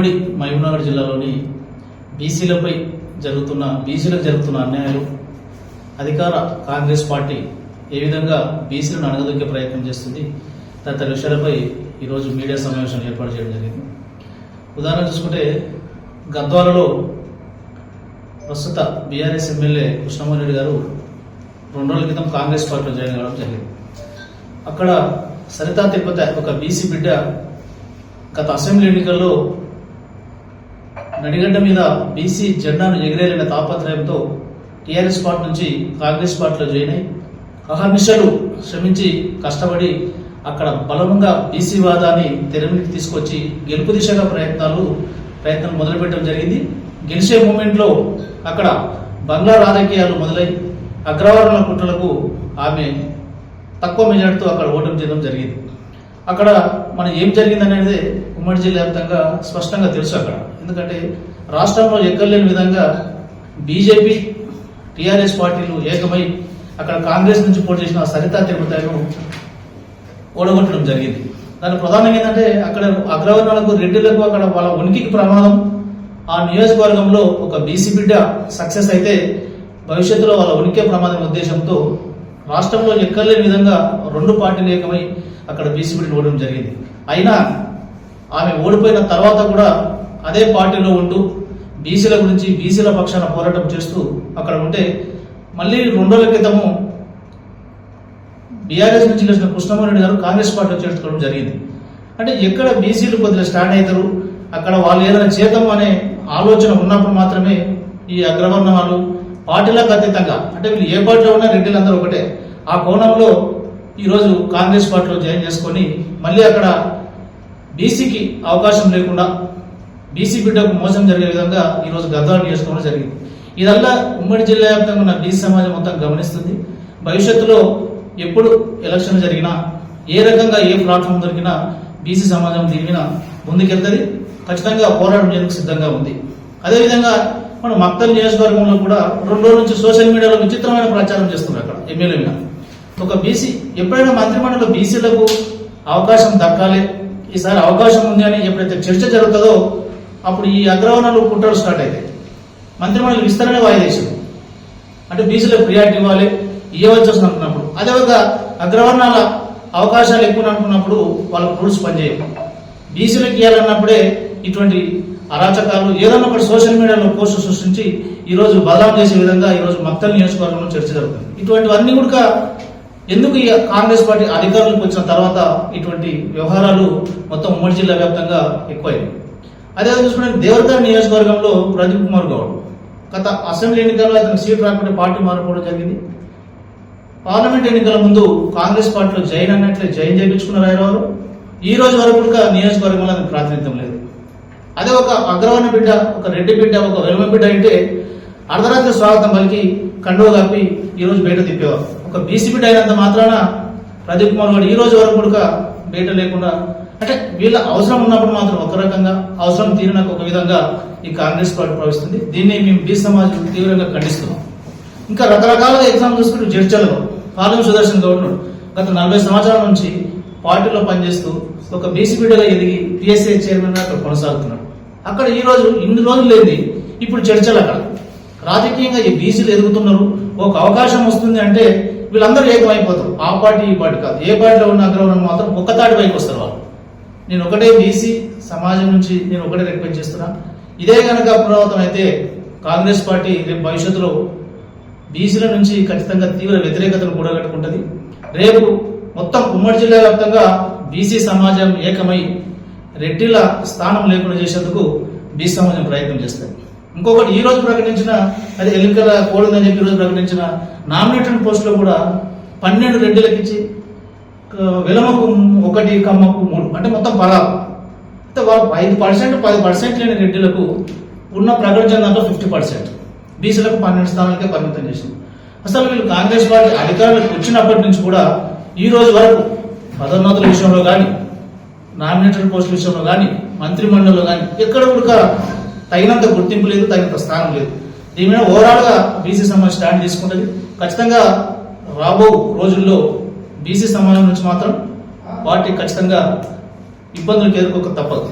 ఉమ్మడి మహబూబ్నగర్ జిల్లాలోని బీసీలపై జరుగుతున్న బీసీలకు జరుగుతున్న అన్యాయాలు అధికార కాంగ్రెస్ పార్టీ ఏ విధంగా బీసీలను అణగదొక్కే ప్రయత్నం చేస్తుంది తదితర విషయాలపై ఈరోజు మీడియా సమావేశం ఏర్పాటు చేయడం జరిగింది. ఉదాహరణ చూసుకుంటే గద్వాలలో ప్రస్తుత బీఆర్ఎస్ ఎమ్మెల్యే కృష్ణమోహన్ రెడ్డి గారు రెండు రోజుల క్రితం కాంగ్రెస్ పార్టీలో జాయిన్ అవ్వడం జరిగింది. అక్కడ సరితా తిరుపతి ఒక బీసీ బిడ్డ గత అసెంబ్లీ ఎన్నికల్లో నడిగడ్డ మీద బీసీ జెండాను ఎగిరేలిన తాపత్రయంతో టీఆర్ఎస్ పార్టీ నుంచి కాంగ్రెస్ పార్టీలో జాయిన్ అయి అహర్నిశలు శ్రమించి కష్టపడి అక్కడ బలంగా బీసీ వాదాన్ని తెరమికి తీసుకొచ్చి గెలుపు దిశగా ప్రయత్నాలు ప్రయత్నం మొదలుపెట్టడం జరిగింది. గెలిచే మూమెంట్లో అక్కడ బంగ్లా రాజకీయాలు మొదలై అగ్రవర్ణ కుట్రలకు ఆమె తక్కువ మెజార్టీతో అక్కడ ఓటమి చేయడం జరిగింది. అక్కడ మనం ఏం జరిగింది అనేది ఉమ్మడి జిల్లా వ్యాప్తంగా స్పష్టంగా తెలుసు అక్కడ. ఎందుకంటే రాష్ట్రంలో ఎక్కర్లేని విధంగా బీజేపీ టీఆర్ఎస్ పార్టీలు ఏకమై అక్కడ కాంగ్రెస్ నుంచి పోటీ చేసిన సరితా తిరుపతిను ఓడగొట్టడం జరిగింది. దాని ప్రధానంగా ఏంటంటే అక్కడ అగ్రవర్ణాలకు రెడ్డిలకు అక్కడ వాళ్ళ ఉనికికి ప్రమాదం ఆ నియోజకవర్గంలో ఒక బీసీ బిడ్డ సక్సెస్ అయితే భవిష్యత్తులో వాళ్ళ ఉనికి ప్రమాదం ఉద్దేశంతో రాష్ట్రంలో ఎక్కర్లేని విధంగా రెండు పార్టీలు ఏకమై అక్కడ బీసీ బిడ్డను ఓడడం జరిగింది. అయినా ఆమె ఓడిపోయిన తర్వాత కూడా అదే పార్టీలో ఉంటూ బీసీల గురించి బీసీల పక్షాన పోరాటం చేస్తూ అక్కడ ఉంటే మళ్ళీ రెండు రోజుల క్రితము బీఆర్ఎస్ నుంచి గెలిచిన కృష్ణమోహన్ గారు కాంగ్రెస్ పార్టీలో చేర్చుకోవడం జరిగింది. అంటే ఎక్కడ బీసీలు కొద్దిగా స్టాండ్ అవుతారు అక్కడ వాళ్ళు ఏదైనా చేద్దాం అనే ఆలోచన ఉన్నప్పుడు మాత్రమే ఈ అగ్రవర్ణ వాళ్ళు పార్టీలకు అతీతంగా అంటే వీళ్ళు ఏ పార్టీలో ఉన్నా రెడ్డిలందరూ ఒకటే. ఆ కోణంలో ఈరోజు కాంగ్రెస్ పార్టీలో జాయిన్ చేసుకొని మళ్ళీ అక్కడ బీసీకి అవకాశం లేకుండా బీసీ బిడ్డకు మోసం జరిగే విధంగా ఈరోజు గద్వాల నియోజకవర్గంలో జరిగింది. ఇదల్లా ఉమ్మడి జిల్లా వ్యాప్తంగా ఉన్న బీసీ సమాజం మొత్తం గమనిస్తుంది. భవిష్యత్తులో ఎప్పుడు ఎలక్షన్ జరిగినా ఏ రకంగా ఏ ప్లాట్ఫామ్ దొరికినా బీసీ సమాజం దీని మీద ముందుకెళ్తుంది. ఖచ్చితంగా పోరాటం సిద్ధంగా ఉంది. అదేవిధంగా మన మక్తల్ నియోజకవర్గంలో కూడా రెండు రోజుల నుంచి సోషల్ మీడియాలో విచిత్రమైన ప్రచారం చేస్తున్నారు అక్కడ ఎమ్మెల్యే మీద. ఒక బీసీ ఎప్పుడైనా మంత్రిమండలిలో బీసీలకు అవకాశం దక్కాలి ఈసారి అవకాశం ఉంది అని ఎప్పుడైతే చర్చ జరుగుతుందో అప్పుడు ఈ అగ్రవర్ణాలు కుట్రలు స్టార్ట్ అయితే. మంత్రిమండలి విస్తరణ వాయిదేశారు అంటే బీసీలకు ప్రియారిటీ ఇవ్వాలి ఇవ్వవచ్చు అనుకున్నప్పుడు. అదే ఒక అగ్రవర్ణాల అవకాశాలు ఎక్కువ అనుకున్నప్పుడు వాళ్ళకు రూల్స్ పనిచేయవు. బీసీలకు ఇవ్వాలన్నప్పుడే ఇటువంటి అరాచకాలు ఏదన్నా ఒకటి సోషల్ మీడియాలో పోస్టు సృష్టించి ఈరోజు బదాం బదలాం చేసే విధంగా ఈరోజు రోజు మక్తల్ నియోజకవర్గంలో చర్చ జరుగుతుంది. ఇటువంటివన్నీ కూడా ఎందుకు ఈ కాంగ్రెస్ పార్టీ అధికారంలోకి వచ్చిన తర్వాత ఇటువంటి వ్యవహారాలు మొత్తం ఉమ్మడి జిల్లా వ్యాప్తంగా ఎక్కువైంది అదే చూసుకుంటే దేవరకర్ నియోజకవర్గంలో ప్రదీప్ కుమార్ గౌడ్. గత అసెంబ్లీ ఎన్నికల్లో అతను సీట్ రాకుండా పార్టీ మారిపోవడం జరిగింది. పార్లమెంట్ ఎన్నికల ముందు కాంగ్రెస్ పార్టీలో జైన్ అన్నట్లే జైన్ చేయించుకున్నారు రాయరావు ఈ రోజు వరకు కూడా నియోజకవర్గంలో అతనికి ప్రాతినిధ్యం లేదు. అదే ఒక అగ్రవర్ణ బిడ్డ ఒక రెడ్డి బిడ్డ ఒక వెలుమ బిడ్డ అంటే అర్ధరాత్రి స్వాగతం పలికి కండువ కప్పి ఈ రోజు బయట తిప్పేవారు. ఒక బీసీ బిడ్డ అయినంత మాత్రాన ప్రదీప్ కుమార్ గారు ఈ రోజు వరకు కూడా బయట లేకుండా అంటే వీళ్ళ అవసరం ఉన్నప్పుడు మాత్రం ఒక రకంగా అవసరం తీరినకు ఒక విధంగా ఈ కాంగ్రెస్ పార్టీ ప్రవహిస్తుంది దీన్ని మేము బీ సమాజం తీవ్రంగా ఖండిస్తున్నాం. ఇంకా రకరకాలుగా ఎగ్జామ్ చూసుకుంటూ జడ్చల్లో పాలెం సుదర్శన్ గౌడ్ గత నలభై సంవత్సరాల నుంచి పార్టీలో పనిచేస్తూ ఒక బీసీ బిడ్డగా ఎదిగి పిఎస్ఏ చైర్మన్గా అక్కడ కొనసాగుతున్నాడు. అక్కడ ఈ రోజు ఇన్ని రోజులు లేని ఇప్పుడు చర్చలు అక్కడ. రాజకీయంగా ఈ బీసీలు ఎదుగుతున్నారు. ఒక అవకాశం వస్తుంది అంటే వీళ్ళందరూ ఏకమైపోతారు. ఆ పార్టీ ఈ పార్టీ కాదు. ఏ పార్టీలో ఉన్న అగ్రవర్ణం మాత్రం ఒక్కతాటి పైకి వస్తారు వాళ్ళు. నేను ఒకటే బీసీ సమాజం నుంచి నేను ఒకటే రిక్వెస్ట్ చేస్తున్నా. ఇదే కనుక పునరావృతం అయితే కాంగ్రెస్ పార్టీ రేపు భవిష్యత్తులో బీసీల నుంచి ఖచ్చితంగా తీవ్ర వ్యతిరేకతను కూడగట్టుకుంటుంది రేపు మొత్తం ఉమ్మడి జిల్లా వ్యాప్తంగా బీసీ సమాజం ఏకమై రెడ్డిల స్థానం లేకుండా చేసేందుకు బీసీ సమాజం ప్రయత్నం చేస్తుంది. ఇంకొకటి ఈ రోజు ప్రకటించిన అది ఎన్నికల కోడ్ చెప్పి ఈరోజు రోజు ప్రకటించిన నామినేటెడ్ పోస్టులో కూడా పన్నెండు రెడ్డిలకు ఇచ్చి వెలమకు ఒకటి కమ్మకు మూడు అంటే మొత్తం పదాలు అంటే వాళ్ళు ఐదు పర్సెంట్ పది పర్సెంట్ లేని రెడ్డిలకు ఉన్న ప్రకటన దాంట్లో ఫిఫ్టీ పర్సెంట్. బీసీలకు పన్నెండు స్థానాలకే పరిమితం చేసింది. అసలు వీళ్ళు కాంగ్రెస్ పార్టీ అధికారులకు వచ్చినప్పటి నుంచి కూడా ఈ రోజు వరకు పదోన్నతుల విషయంలో కానీ నామినేటెడ్ పోస్టుల విషయంలో కానీ మంత్రిమండలిలో కానీ ఎక్కడ కూడా తగినంత గుర్తింపు లేదు తగినంత స్థానం లేదు. దీని మీద ఓవరాల్గా బీసీ సమాజ్ స్టాండ్ తీసుకుంటుంది. ఖచ్చితంగా రాబో రోజుల్లో బీసీ సమాజం నుంచి మాత్రం పార్టీ ఖచ్చితంగా ఇబ్బందులకు ఎదుర్కోక తప్పదు.